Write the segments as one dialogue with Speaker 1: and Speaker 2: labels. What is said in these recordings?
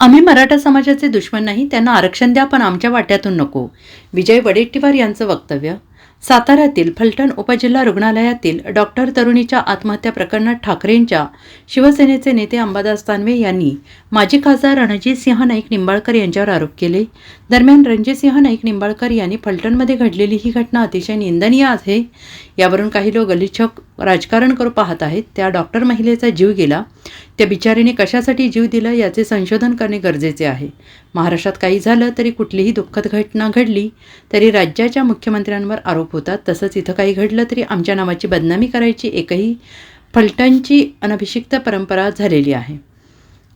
Speaker 1: आम्ही मराठा समाजाचे दुश्मन नाही त्यांना आरक्षण द्या पण आमच्या वाट्यातून नको. विजय वडेट्टीवार यांचं वक्तव्य. साताऱ्यातील फलटण उपजिल्हा रुग्णालयातील डॉक्टर तरुणीच्या आत्महत्या प्रकरणात ठाकरेंच्या शिवसेनेचे नेते अंबादास तानवे यांनी माजी खासदार रणजितसिंह नाईक निंबाळकर यांच्यावर आरोप केले. दरम्यान रणजितसिंह नाईक निंबाळकर यांनी फलटणमध्ये घडलेली ही घटना अतिशय निंदनीय आहे. यावरून काही लोक गलिच्छक राजकारण करू पाहत आहेत. त्या डॉक्टर महिलेचा जीव गेला. त्या बिचारीने कशासाठी जीव दिला याचे संशोधन करणे गरजेचे आहे. महाराष्ट्रात काही झालं तरी कुठलीही दुःखद घटना घडली तरी राज्याच्या मुख्यमंत्र्यांवर आरोप होतात. तसंच इथं काही घडलं तरी आमच्या नावाची बदनामी करायची एकही फलटणची अनभिषिक्त परंपरा झालेली आहे.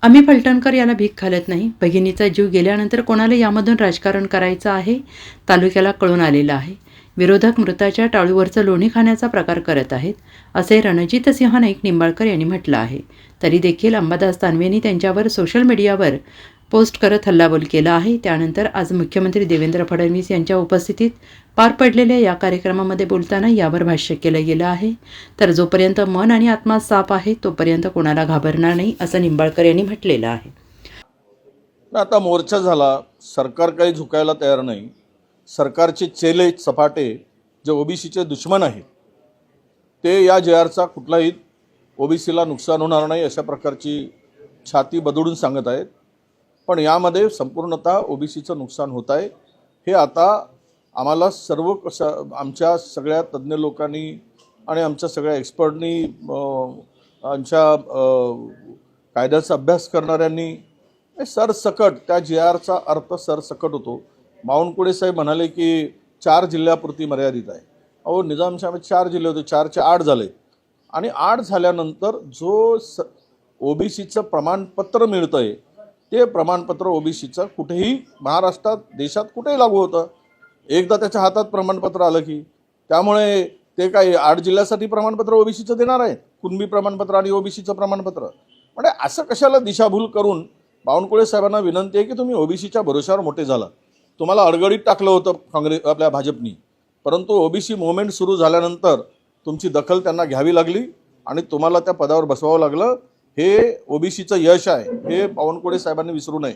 Speaker 1: आम्ही फलटणकर याला भीक घालत नाही. भगिनीचा जीव गेल्यानंतर कोणाला यामधून राजकारण करायचं आहे? तालुक्याला कळून आलेलं आहे. विरोधक मृताच्या टाळूवरचं लोणी खाण्याचा प्रकार करत आहेत असे रणजितसिंह नाईक निंबाळकर यांनी म्हटलं आहे. तरी देखील अंबादास तानवेंनी त्यांच्यावर सोशल मीडियावर पोस्ट करत हल्लाबोल केला आहे. त्यानंतर आज मुख्यमंत्री देवेंद्र फडणवीस यांच्या उपस्थितीत पार पडलेल्या या कार्यक्रमामध्ये बोलताना यावर भाष्य केलं गेलं आहे. तर जोपर्यंत मन आणि आत्मा साफ आहे तोपर्यंत कोणाला घाबरणार नाही असं निंबाळकर यांनी म्हटलेलं आहे.
Speaker 2: आता मोर्चा झाला. सरकार काही झुकायला तयार नाही. सरकारचे चेले सपाटे जे ओबीसीचे दुश्मन आहेत ते या जे आरचा कुठलाही ओबीसीला नुकसान होणार नाही अशा प्रकारची छाती बदडून सांगत आहेत. पण यामध्ये संपूर्णतः ओबीसीचं नुकसान होत आहे. हे आता आम्हाला सर्व स आमच्या सगळ्या तज्ज्ञ लोकांनी आणि आमच्या सगळ्या एक्सपर्टनी आमच्या कायद्याचा अभ्यास करणाऱ्यांनी सरसकट त्या जी आरचा अर्थ सरसकट होतो. बावनकुळे साहेब म्हणाले की चार जिल्ह्यापुरती मर्यादित आहे. अहो निजामशाही चार जिल्हे होते चारचे आठ झाले. आणि आठ झाल्यानंतर जो स ओबीसीचं प्रमाणपत्र मिळतं आहे ते प्रमाणपत्र ओबीसीचं कुठेही महाराष्ट्रात देशात कुठेही लागू होतं. एकदा त्याच्या हातात प्रमाणपत्र आलं की त्यामुळे ते काय आठ जिल्ह्यासाठी प्रमाणपत्र ओबीसीचं देणार आहे कुणबी प्रमाणपत्र आणि ओबीसीचं प्रमाणपत्र. म्हणजे असं कशाला दिशाभूल करून बावनकुळे साहेबांना विनंती आहे की तुम्ही ओबीसीच्या भरोशावर मोठे झाला. तुम्हाला अडगडीत टाकलं होतं काँग्रेस आपल्या भाजपनी. परंतु ओबीसी मुवमेंट सुरू झाल्यानंतर तुमची दखल त्यांना घ्यावी लागली आणि तुम्हाला त्या पदावर बसवावं लागलं. हे ओबीसीचं यश आहे. हे बावनकुळे साहेबांनी विसरू नये.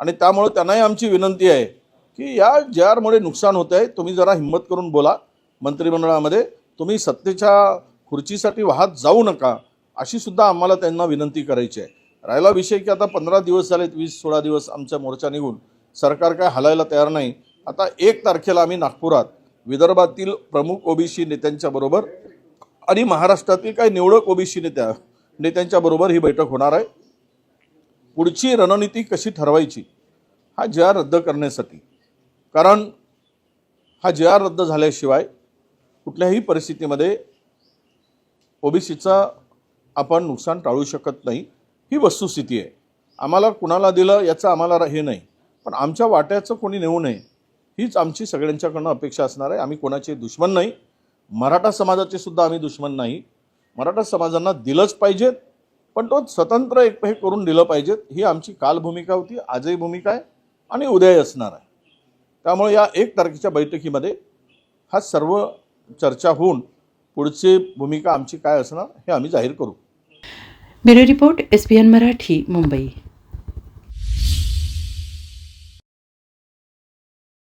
Speaker 2: आणि त्यामुळं त्यांनाही आमची विनंती आहे की या जे आरमुळे नुकसान होत आहे तुम्ही जरा हिंमत करून बोला मंत्रिमंडळामध्ये. तुम्ही सत्तेच्या खुर्चीसाठी वाहत जाऊ नका अशी सुद्धा आम्हाला त्यांना विनंती करायची आहे. राहिला विषय की आता पंधरा दिवस झालेत वीस सोळा दिवस आमचा मोर्चा निघून. सरकार काय हलायला तयार नाही. आता एक तारखेला आम्ही नागपुरात विदर्भातील प्रमुख ओबीसी नेत्यांच्या बरोबर आणि महाराष्ट्रातील काही निवडक ओबीसी नेत्या नेत्यांच्या बरोबर ही बैठक होणार आहे. पुढची रणनीती कशी ठरवायची हा जे आर रद्द करण्यासाठी. कारण हा जे आर रद्द झाल्याशिवाय कुठल्याही परिस्थितीमध्ये ओबीसीचा आपण नुकसान टाळू शकत नाही. ही वस्तुस्थिती आहे. आम्हाला कुणाला दिलं याचं आम्हाला हे नाही. पण आमच्या वाट्याचं कोणी नेऊ नये हीच आमची सगळ्यांच्याकडनं अपेक्षा असणार आहे. आम्ही कोणाचे दुश्मन नाही. मराठा समाजाचे सुद्धा आम्ही दुश्मन नाही. मराठा समाजांना दिलंच पाहिजेत पण तो स्वतंत्र एक हे करून दिलं पाहिजेत. ही आमची काल भूमिका होती आजही भूमिका आहे आणि उद्याही असणार आहे. त्यामुळे या एक तारखेच्या बैठकीमध्ये हा सर्व चर्चा होऊन पुढची भूमिका आमची काय असणार हे आम्ही जाहीर करू.
Speaker 1: Bureau report S P N Marathi Mumbai.